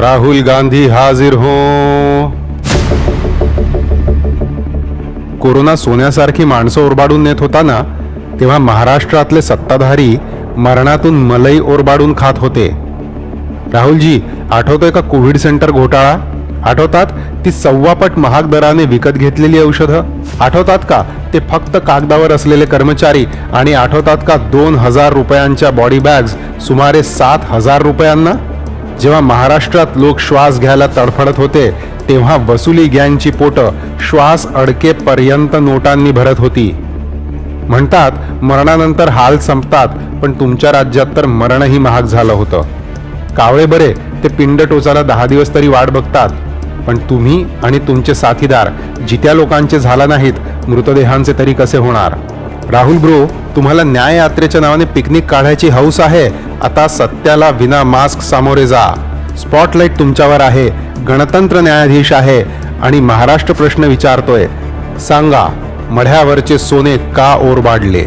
राहुल गांधी हाजिर हो। कोरोना सोन्यासारखी माणसं ओरबाडून नेत होता ना तेव्हा महाराष्ट्रातले सत्ताधारी मरणातून मलई ओरबाडून खात होते. राहुलजी आठवतोय का कोविड सेंटर घोटाळा? आठवतात ती सव्वापट महाग दराने विकत घेतलेली औषधं? आठवतात का ते फक्त कागदावर असलेले कर्मचारी? आणि आठवतात का दोन हजार रुपयांच्या बॉडी बॅग्स सुमारे सात हजार रुपयांना? जेव्हा महाराष्ट्रात लोक श्वास घ्यायला तडफडत होते तेव्हा वसुली गँगची पोटं श्वास अडकेपर्यंत नोटांनी भरत होती. म्हणतात मरणानंतर हाल संपतात पण तुमच्या राज्यात तर मरणही महाग झालं होतं. कावळे बरे ते पिंड टोचाला दहा दिवस तरी वाट बघतात. पण तुम्ही आणि तुमचे साथीदार जित्या लोकांचे झाला नाहीत मृतदेहांचे तरी कसे होणार? राहुल ब्रो तुम्हाला न्याय यात्रेच्या नावाने पिकनिक काढायची हौस आहे? आता सत्याला विना मास्क सामोरे जा. स्पॉटलाईट तुमच्यावर आहे. गणतंत्र न्यायाधीश आहे आणि महाराष्ट्र प्रश्न विचारतोय. सांगा मढ्यावरचे सोने का ओरबाडले?